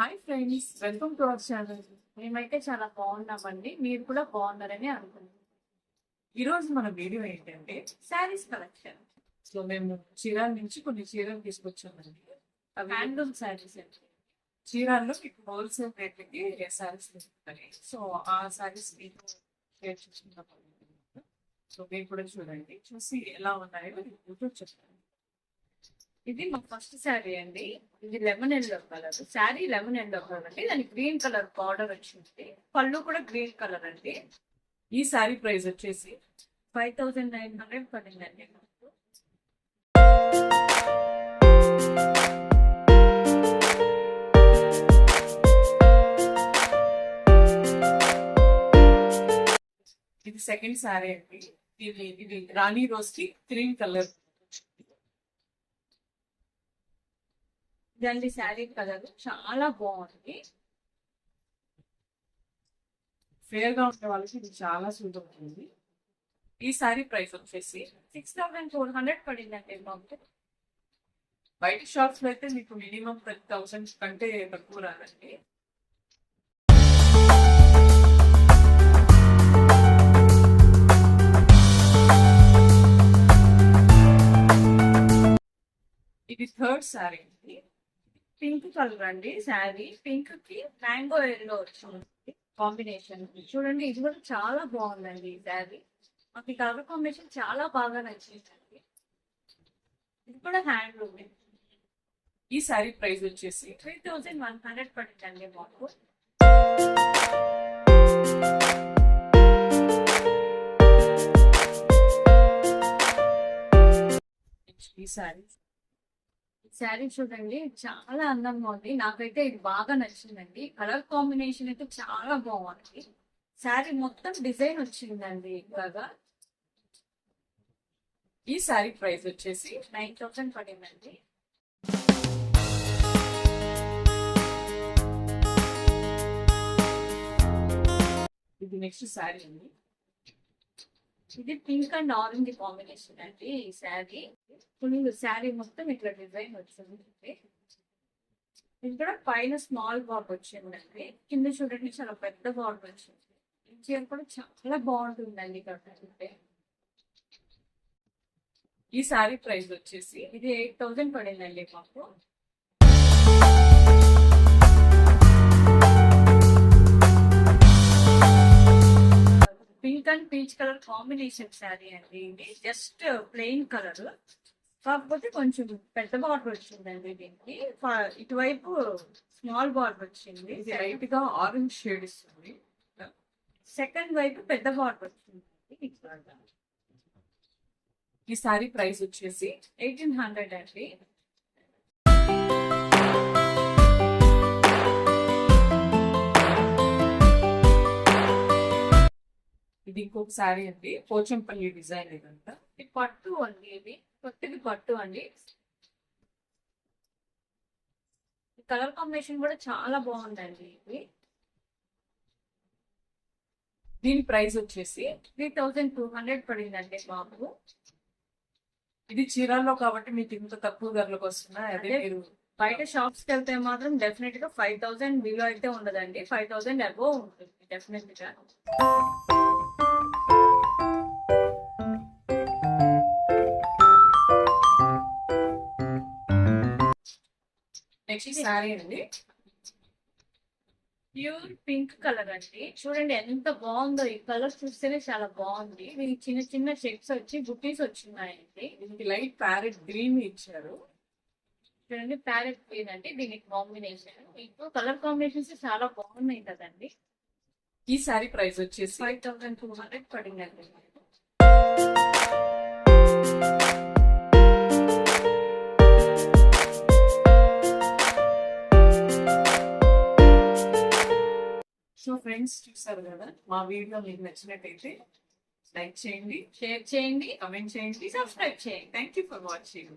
Hi friends welcome to our channel మేమైతే చాలా బాగున్నామండి. మీరు కూడా బాగున్నారని అనుకుంటున్నాం. ఈరోజు మన వీడియో ఏంటంటే శారీస్ కలెక్షన్. సో మేము చీరాల నుంచి కొన్ని చీరలు తీసుకొచ్చామండి. అవి హ్యాండ్లూమ్ శారీస్ అండి. చీరాల్లో మీకు హోల్సేల్ రేట్లకి శారీస్ తీసుకుంటాయి సో ఆ శారీస్ మీకు షేర్ చేసుకుంటాం సో మీరు కూడా చూడండి. చూసి ఎలా ఉన్నాయో యూట్యూబ్ చెప్తాను. ఇది మా ఫస్ట్ శారీ అండి. ఇది lemon yellow colour. Sari lemon yellow colour అండి. దాని గ్రీన్ కలర్ బార్డర్ వచ్చింది. పళ్ళు కూడా గ్రీన్ కలర్ అండి. ఈ శారీ ప్రైస్ వచ్చేసి ఫైవ్ థౌసండ్ నైన్ హండ్రెడ్ పడిందండి ఇది సెకండ్ శారీ అండి. ఇది ఇది రాణి రోజ్కి గ్రీన్ కలర్. ఇదండి శారీ కలర్. చాలా బాగుంది. ఫేర్గా ఉండే వాళ్ళకి ఇది చాలా సూట్ అవుతుంది ఈ శారీ ప్రైస్ వచ్చేసి సిక్స్ థౌసండ్ ఫోర్ హండ్రెడ్ పడిందండి మాకు బయట షాప్స్లో అయితే మీకు మినిమం థర్టీ థౌసండ్ కంటే తక్కువ రాదండి. ఇది థర్డ్ శారీ. పింక్ కలర్ అండి శారీ. పింక్కి మ్యాంగో ఎల్లో వచ్చింది. కాంబినేషన్. చూడండి ఇది కూడా చాలా బాగుందండి ఈ శారీ. మాకు ఈ కలర్ కాంబినేషన్ చాలా బాగా నచ్చిందండి. ఇది కూడా హ్యాండ్లూమ్ ఈ శారీ ప్రైస్ వచ్చేసి త్రీ థౌజండ్ వన్ హండ్రెడ్ పడిందండి మాకు. ఈ శారీ. శారీ చూడండి చాలా అందంగా ఉంది. నాకైతే ఇది బాగా నచ్చిందండి. కలర్ కాంబినేషన్ అయితే చాలా బాగుంది. శారీ మొత్తం డిజైన్ వచ్చిందండి ఇలాగా ఈ శారీ ప్రైస్ వచ్చేసి నైన్ థౌసండ్ పడిందండి. ఇది నెక్స్ట్ శారీ అండి. ఇది పింక్ అండ్ ఆరెంజ్ కాంబినేషన్ అండి ఈ శారీ. ఫుల్ శారీ మొత్తం ఇట్లా డిజైన్ వచ్చింది. ఇక్కడ పైన స్మాల్ బార్డర్ వచ్చిందండి. కింద చూడండి చాలా పెద్ద బార్డర్ వచ్చింది. చీర కూడా చాలా బాగుంటుందండి ఇక్కడ ఈ శారీ ప్రైస్ వచ్చేసి ఇది ఎయిట్ థౌజండ్ పడిందండి మాకు. Pink and peach colour combination sari అండి. ఇది జస్ట్ ప్లెయిన్ కలర్. కాకపోతే కొంచెం పెద్ద బార్డర్ వచ్చిందండి దీనికి. ఇటువైపు స్మాల్ బార్డర్ వచ్చింది. లైట్గా ఆరెంజ్ షేడ్ ఇస్తుంది. సెకండ్ వైపు పెద్ద బార్డర్ వచ్చింది ఈ సారీ ప్రైస్ వచ్చేసి ఎయిటీన్ హండ్రెడ్ అండి. ఇది ఇంకొక సారీ అండి పోచంపల్లి డిజైన్ ఇదంతా. ఇది పట్టు అండి ఇది పట్టుకి పట్టు అండి. కలర్ కాంబినేషన్ కూడా చాలా బాగుందండి ఇది. దీని ప్రైస్ వచ్చేసి త్రీ థౌజండ్ టూ హండ్రెడ్ పడిందండి మాకు. ఇది చీరాల్లో కాబట్టి మీకు ఇంత తక్కువ ధరలకు వస్తున్నాయి అదే అదే. మీరు బయట షాప్స్కి వెళ్తే మాత్రం డెఫినెట్గా ఫైవ్ థౌసండ్ బిలో అయితే ఉండదండి. ఫైవ్ థౌసండ్ అబోవ్ ఉంటుంది డెఫినెట్గా నెక్స్ట్ సారీ అండి. ప్యూర్ పింక్ కలర్ అండి. చూడండి ఎంత బాగుందో ఈ కలర్ చూస్తేనే చాలా బాగుంది. దీనికి చిన్న చిన్న షేప్స్ వచ్చి బుట్టీస్ వచ్చినాయండి. దీనికి లైట్ ప్యారెట్ గ్రీన్ ఇచ్చారు. చూడండి ప్యారెట్ గ్రీన్ అంటే దీనికి కాంబినేషన్ ఇప్పుడు కలర్ కాంబినేషన్స్ చాలా బాగున్నాయి కదండి. ఈ సారీ ప్రైస్ వచ్చేసి ఫైవ్ థౌసండ్ టూ హండ్రెడ్ పడిందండి. ఫ్రెండ్స్ చూసారు కదా మా వీడియో మీకు నచ్చినట్టయితే లైక్ చేయండి షేర్ చేయండి. కమెంట్ చేయండి. సబ్స్క్రైబ్ చేయండి. Thank you for watching